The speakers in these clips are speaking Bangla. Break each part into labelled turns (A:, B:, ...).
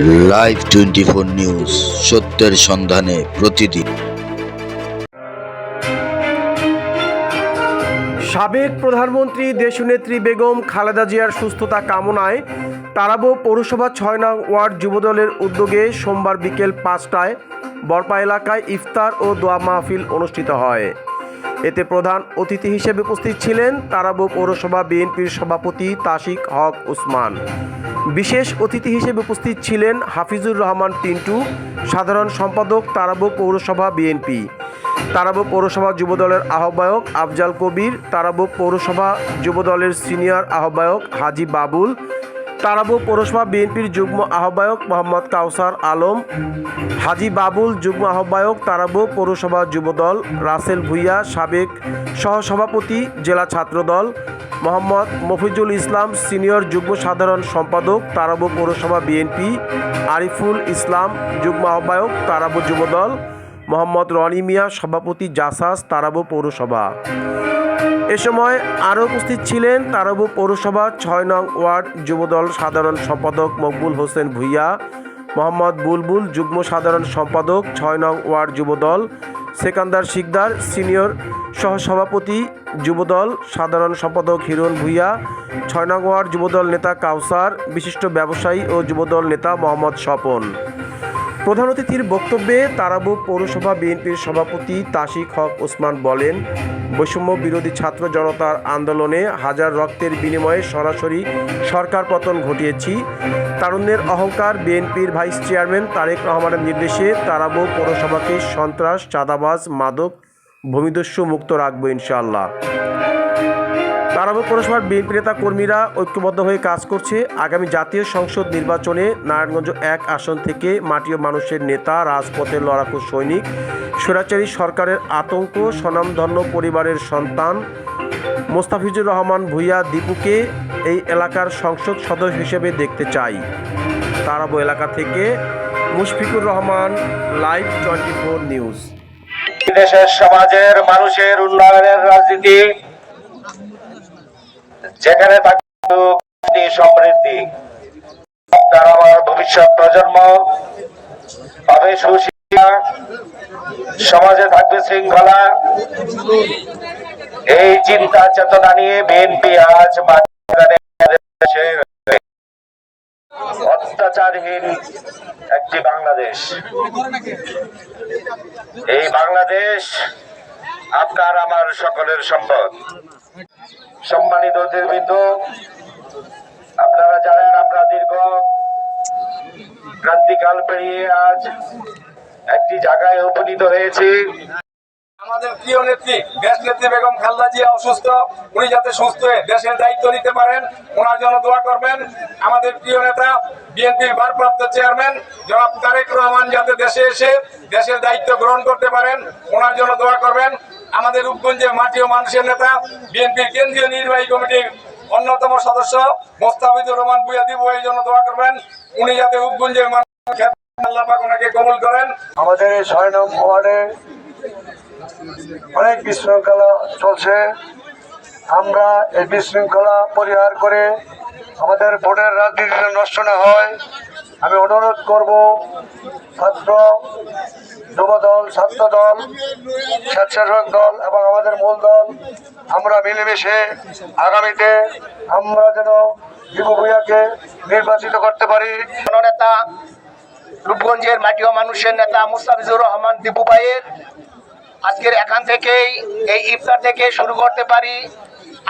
A: লাইভ টোয়েন্টি ফোর নিউজ সত্যের সন্ধানে প্রতিদিন।
B: সাবেক প্রধানমন্ত্রী দেশনেত্রী বেগম খালেদা জিয়ার সুস্থতা কামনায় তারাবো পৌরসভা ছয় নং ওয়ার্ড যুবদলের উদ্যোগে সোমবার বিকেল পাঁচটায় বরপা এলাকায় ইফতার ও দোয়া মাহফিল অনুষ্ঠিত হয়। এতে প্রধান অতিথি হিসেবে উপস্থিত ছিলেন তারাবো পৌরসভা বিএনপির সভাপতি তাসিক হক উসমান। বিশেষ অতিথি হিসেবে উপস্থিত ছিলেন হাফিজুর রহমান পিন্টু সাধারণ সম্পাদক তারাবো পৌরসভা বিএনপি। তারাবো পৌরসভা যুবদলের আহ্বায়ক আফজাল কবির তারাবো পৌরসভা যুবদলের সিনিয়র আহ্বায়ক হাজি বাবুল তারাবো পৌরসভা বিএনপির যুগ্ম আহ্বায়ক মোহাম্মদ কাউসার আলম, হাজি বাবুল যুগ্ম আহ্বায়ক তারাবো পৌরসভা যুবদল, রাসেল ভুইয়া সাবেক সহসভাপতি জেলা ছাত্রদল, মোহাম্মদ মফিজুল ইসলাম সিনিয়র যুগ্ম সাধারণ সম্পাদক তারাবো পৌরসভা বিএনপি, আরিফুল ইসলাম যুগ্ম আহ্বায়ক তারাবো যুবদল, মোহাম্মদ রনি মিয়া সভাপতি জাসাস তারাবো পৌরসভা। এ সময় আরও উপস্থিত ছিলেন তারাবু পৌরসভা ছয় নং ওয়ার্ড যুবদল সাধারণ সম্পাদক মকবুল হোসেন ভুইয়া, মোহাম্মদ বুলবুল যুগ্ম সাধারণ সম্পাদক ছয় নং ওয়ার্ড যুবদল, সেকান্দার শিকদার সিনিয়র সহসভাপতি যুবদল সাধারণ সম্পাদক হিরণ ভুইয়া, ছয় নং ওয়ার্ড যুবদল নেতা কাউসার, বিশিষ্ট ব্যবসায়ী ও যুবদল নেতা মোহাম্মদ স্বপন। প্রধান অতিথির বক্তব্যে তারাবু পৌরসভা বিএনপির সভাপতি তাশিক হক ওসমান বলেন, বৈষম্য বিরোধী ছাত্র জনতার আন্দোলনে হাজার রক্তের বিনিময়ে সরাসরি সরকার পতন ঘটিয়েছি। তারুণ্যের অহংকার বিএনপির ভাইস চেয়ারম্যান তারেক রহমানের নির্দেশে তারাবু পৌরসভাকে সন্ত্রাস, চাঁদাবাজ, মাদক, ভূমিদস্যু মুক্ত রাখব ইনশাআল্লাহ। তারাবো পৌরসভার বিএনপি নেতা কর্মীরা ঐক্যবদ্ধ হয়ে কাজ করছে। আগামী জাতীয় সংসদ নির্বাচনে নারায়ণগঞ্জ এক আসন থেকে মাটিও মানুষের নেতা, রাজপথের লড়াকু সৈনিক, স্বৈরাচারী সরকারের আতঙ্ক, স্বনামধন্য পরিবারের সন্তান, মোস্তাফিজুর রহমান ভুইয়া দীপুকে এই এলাকার সংসদ সদস্য হিসেবে দেখতে চাই। তারাবো এলাকা থেকে Mushfiqur Rahman, live twenty four news.
C: দেশের, সমাজের, মানুষের উন্নয়নের রাজনীতি যেখানে থাকবে সমৃদ্ধি। আপনার আমার ভবিষ্যৎ প্রজন্ম পাবে সুশিক্ষা, সমাজে থাকবে শৃঙ্খলা। এই চিন্তা চেতনা নিয়ে বিএনপি আজ অত্যাচারহীন একটি বাংলাদেশ। এই বাংলাদেশ আপনার, আমার সকলের সম্পদ। সম্মানিত অতিথিবৃন্দ, আপনারা জানেন আমরা দীর্ঘ ক্রান্তিকাল পেরিয়ে আজ একটি জায়গায় উপনীত হয়েছি।
D: আমাদের প্রিয় নেত্রী, দেশ নেত্রী বেগম খালদা জিয়া অসুস্থ, উনি যাতে সুস্থ হয়ে দেশের দায়িত্ব নিতে পারেন, ওনার জন্য দোয়া করবেন। আমাদের প্রিয় নেতা, বিএনপির ভারপ্রাপ্ত চেয়ারম্যান, জনাব তারেক রহমান যাতে দেশে এসে দেশের দায়িত্ব গ্রহণ করতে পারেন, ওনার জন্য দোয়া করবেন। আমাদের রূপগঞ্জে মাটি ও মানুষের নেতা, বিএনপির কেন্দ্রীয় নির্বাহী কমিটির অন্যতম সদস্য মোস্তাফিজুর রহমান বুয়া দিব, এই জন্য দোয়া করবেন। উনি যাতে রূপগঞ্জের মানুষ আল্লাহ পাক ওনাকে কবুল করেন।
E: আমাদের এই ছয় নং ওয়ার্ডে অনেক বিশৃঙ্খলা চলছে। আমরা এই বিশৃঙ্খলা পরিহার করে আমাদের ভোটের রাজনীতি যেন নষ্ট না হয়। আমি অনুরোধ করব, ছাত্র যুবদল, ছাত্র দল, স্বেচ্ছাসেবক দল এবং আমাদের মূল দল, আমরা মিলেমিশে আগামীতে আমরা যেন বিপু ভূঁইয়াকে নির্বাচিত করতে পারি।
C: নেতা, রূপগঞ্জের মাটি ও মানুষের নেতা মুস্তাফিজুর রহমান দীপু ভাইয়ের আজকের এখান থেকেই, এই ইফতার থেকে শুরু করতে পারি।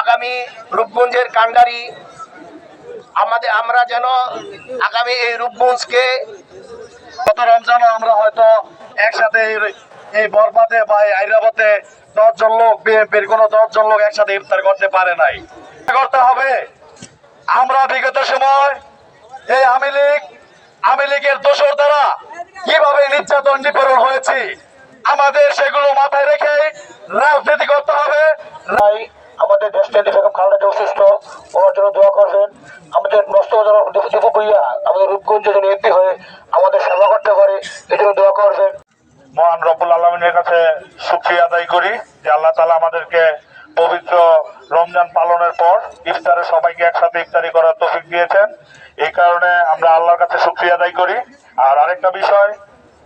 C: আগামী রূপগঞ্জের কান্ডারি আমাদের, আমরা যেন আগামী এই রূপগঞ্জকে
E: গত রমজানে আমরা হয়তো একসাথে এই- বরবাদে বা এই আইরাবাদে দশজন লোক, বিএনপির কোন দশজন লোক একসাথে ইফতার করতে পারে নাই। করতে হবে। আমরা বিগত সময় এই আওয়ামী লীগ, আওয়ামী লীগের দোষর দ্বারা কীভাবে নির্যাতন নিপীড়ন হয়েছি, আমাদের সেগুলো মাথায় রেখে রাজনীতি করতে হবে। আমাদের দেশটা বেগম খালেদা অসুস্থ ওনার মহান রব্বুল আলমিনের কাছে সুক্রিয়া আদায় করি যে আল্লাহ তালা আমাদেরকে পবিত্র
C: রমজান পালনের পর ইফতারে সবাইকে একসাথে ইফতারি করার তৌফিক দিয়েছেন। এই কারণে আমরা আল্লাহর কাছে শুক্রিয়া আদায় করি। আর আরেকটা বিষয়,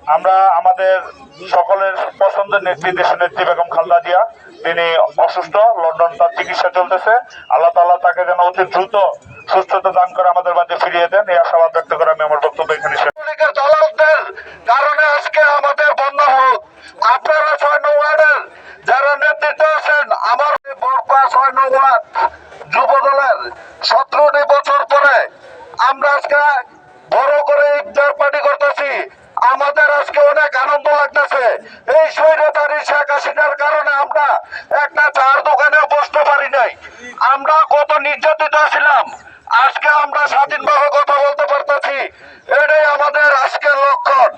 C: আমরা আমাদের সকলের পছন্দের নেত্রী দেশের নেত্রী বেগম খালদা জিয়া, তিনি অসুস্থ, লন্ডন তার চিকিৎসা চলতেছে। আল্লাহ তাআলা তাকে যেন অতি দ্রুত সুস্থতা দান করে আমাদের মাঝে ফিরিয়ে দেন। এই আশাবাদ ব্যক্ত করে আমি আমার বক্তব্য এখানে শেষ
F: কারণে আজকে আমাদের বন্ধ হোক আপনারা ছয় নং ওয়ার্ডের যারা নেতৃত্ব আছেন, আমার বরপা ছয় নং ওয়ার্ড যুব দলের সতেরোটি বছর পরে আমরা আজকে বড় করে ইফতার পার্টি করতেছি। আমাদের আজকে অনেক আনন্দ লাগতেছে। এই স্বৈরতারি শেখ হাসিনার কারণে আমরা একটা চার দোকানে বসতে পারি নাই। আমরা কত নির্যাতিত ছিলাম। আজকে আমরা স্বাধীনভাবে কথা বলতে পারতেছি। এটাই আমাদের আজকের লক্ষণ।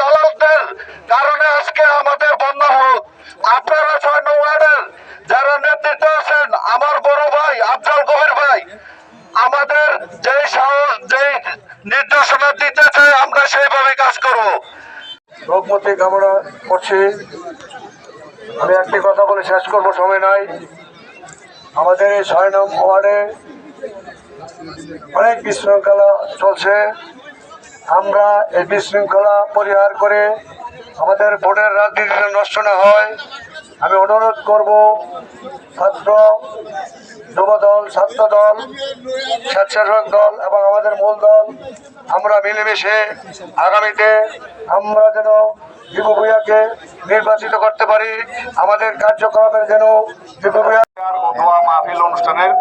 F: দলালদের কারণে আজকে আমাদের বন্ধ হোক আপনারা ছয় ওয়ার্ডের যারা নেতৃত্ব আছেন, আমার বড় ভাই আফজাল কবির ভাই, আমাদের যেই সাহস, যেই নির্দেশনা দিতে চাই, আমরা সেইভাবে কাজ করব।
E: রোগমতি কামনা করছি। আমি একটি কথা বলে শেষ করব, সময় নাই। আমাদের এই ছয় নং ওয়ার্ডে অনেক বিশৃঙ্খলা চলছে। আমরা এই বিশৃঙ্খলা পরিহার করে আমাদের ভোটের রাজনীতিটা নষ্ট না হয়। আমি অনুরোধ করব, ছাত্র যুবদল ছাত্র দল স্বেচ্ছাসেবক দল এবং আমাদের মূল দল, আমরা মিলেমিশে আগামীতে আমরা যেন বিভু ভূঁইয়াকে নির্বাচিত করতে পারি। আমাদের কার্যক্রমের যেন
D: দোয়া মাহফিল অনুষ্ঠানের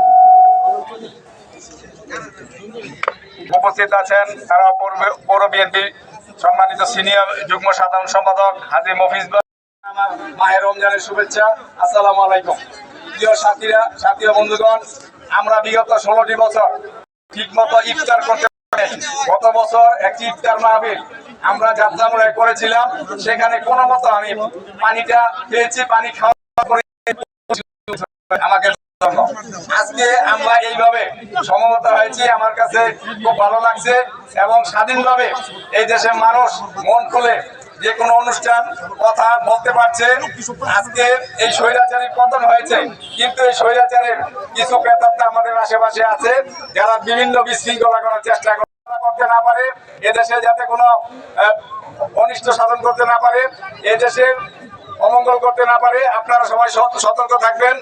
D: উপস্থিত আছেন তারা পৌর- বিএনপি সম্মানিত সিনিয়র যুগ্ম সাধারণ সম্পাদক হাজি মফিজ আমার মাহের রমজানের শুভেচ্ছা। আসসালামু আলাইকুম। প্রিয় সাথীরা সাথী বন্ধুগণ, আমরা বিগত ষোলোটি বছর ঠিক মতো ইফতার করতে গত বছর একটি ইফতার মাহফিল আমরা যাত্রামূলক করেছিলাম। সেখানে কোনো মতো আমি পানিটা পেয়েছি পানি খাওয়া আমাকে। আজকে আমরা এইভাবে সমমত হয়েছি। আমার কাছে খুব ভালো লাগছে এবং স্বাধীনভাবে এই দেশের মানুষ মন খুলে যে কোনো অনুষ্ঠান, কথা বলতে পারছে। আজকে এই স্বৈরাচারের পতন হয়েছে। কিন্তু এই স্বৈরাচারের কিছু প্রেতাত্মা আমাদের আশেপাশে আছে, যারা বিভিন্ন বিশৃঙ্খলা করার চেষ্টা করতে না পারে। এদেশে যাতে কোনো অনিষ্ট সাধন করতে না পারে। এদেশে অমঙ্গল করতে না পারে, আপনারা সবাই সত- সতর্ক থাকবেন।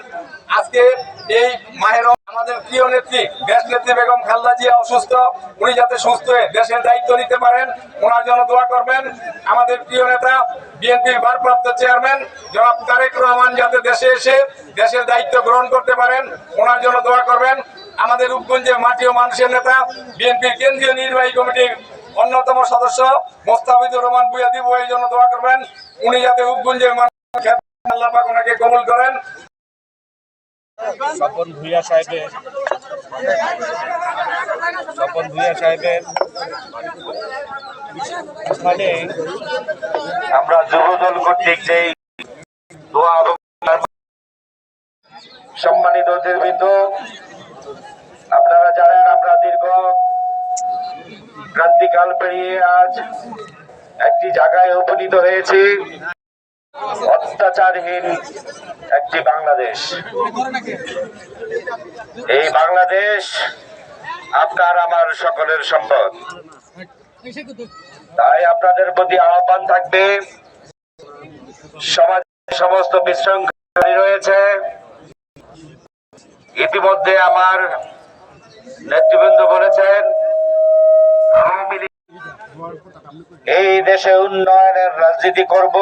D: আজকে এই মাহের আমাদের প্রিয় নেত্রী, দেশ নেত্রী বেগম খালদা জিয়া অসুস্থ, উনি যাতে সুস্থ হয়ে দেশের দায়িত্ব নিতে পারেন, ওনার জন্য দোয়া করবেন। আমাদের প্রিয় নেতা, বিএনপির ভারপ্রাপ্ত চেয়ারম্যান, জনাব তারেক রহমান যাতে দেশে এসে দেশের দায়িত্ব গ্রহণ করতে পারেন, ওনার জন্য দোয়া করবেন। আমাদের রূপগঞ্জের মাটি ও মানুষের নেতা, বিএনপির কেন্দ্রীয় নির্বাহী কমিটির অন্যতম সদস্য মোস্তাফিজুর রহমান বুয়াদি বইয়ের জন্য দোয়া করবেন। উনি যাতে মানুষ আল্লাহ পাক ওনাকে কবুল করেন।
G: স্বপন ভূঁইয়া সাহেবের স্বপন ভূঁইয়া সাহেবের স্থানে
C: আমরা যুবদল কর্তৃক যেই দোয়া সম্মানিত অতিথিবৃন্দ আপনারা জানেন আমরা দীর্ঘ ক্রান্তিকাল পেরিয়ে আজ একটি জায়গায় উপনীত হয়েছি। অত্যাচারহীন একটি বাংলাদেশ। এই বাংলাদেশ আপনার আমার সকলের সম্পদ। তাই আপনাদের প্রতি আহ্বান থাকবে সমাজে সমস্ত বিশৃঙ্খলা রয়েছে। ইতিমধ্যে আমার নেতৃবৃন্দ বলেছেন এই দেশে উন্নয়নের রাজনীতি করব।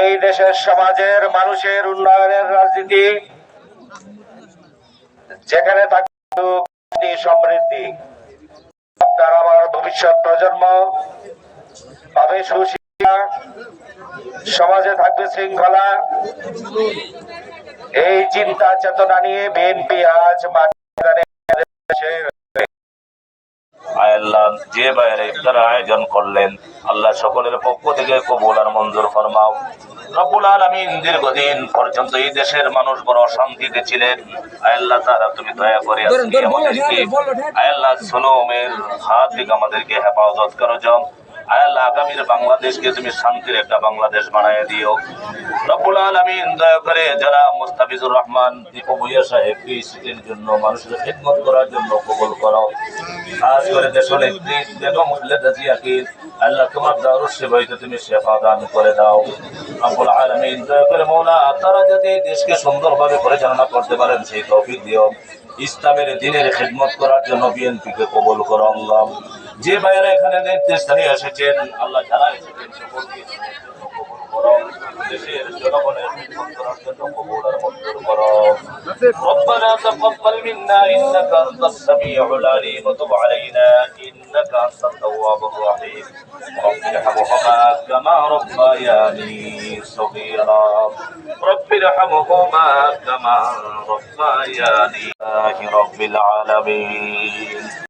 C: এই দেশের সমাজের মানুষের উন্নয়নের রাজনীতি, যেখানে থাকবে সমৃদ্ধি। আপনার আমার ভবিষ্যৎ প্রজন্ম পাবে সুশিক্ষা সমাজে থাকবে শৃঙ্খলা। এই চিন্তা চেতনা নিয়ে বিএনপি আজ মাঠে
G: আল্লাহ যে বাইরে ইফতার আয়োজন করলেন আল্লাহ সকলের পক্ষ থেকে কবুল আর মঞ্জুর ফরমাও রব্বুল আলমিন দীর্ঘদিন পর্যন্ত এই দেশের মানুষ বড় অশান্তিতে ছিলেন আল্লাহ তারা তুমি দয়া করে আয়াল্লাহ আল্লাহ সুলমের হাত থেকে আমাদেরকে হেফাজত করো যাও আয়াল্লাহ আগামীর বাংলাদেশকে তুমি শান্তির একটা বাংলাদেশ বানায় দিও। রব্বুল আলামিন দয়া করে যারা মুস্তাফিজুর রহমান, দীপু ভুইয়া সাহেব সিটের জন্য মানুষের খেদমত করার জন্য কবুল করো। খাস করে দেশ নেত্রী বেগম খালেদা জিয়াকে আল্লাহ তোমার দারুর সেবাইতে তুমি শেফা দান করে দাও। রব্বুল আলামিন দয়া করে মৌলা, তারা যাতে দেশকে সুন্দরভাবে পরিচালনা করতে পারেন, সেই তৌফিক দিও। ইসলামের দিনের খেদমত করার জন্য বিএনপিকে কবুল করো আল্লাহ। যে বাইরে এখানে নেতৃস্থানীয় এসেছেন আল্লাহ যারা এসেছেন সকলকে কবুল করো। দেশের জনগণের খেদমত করার জন্য কবুল আর মঞ্জুর করো। ربنا تقبل منا انك انت السميع العليم وتب علينا انك انت التواب الرحيم رب ارحمهما كما ربياني صغيرا رب ارحمهما كما ربياني رب العالمين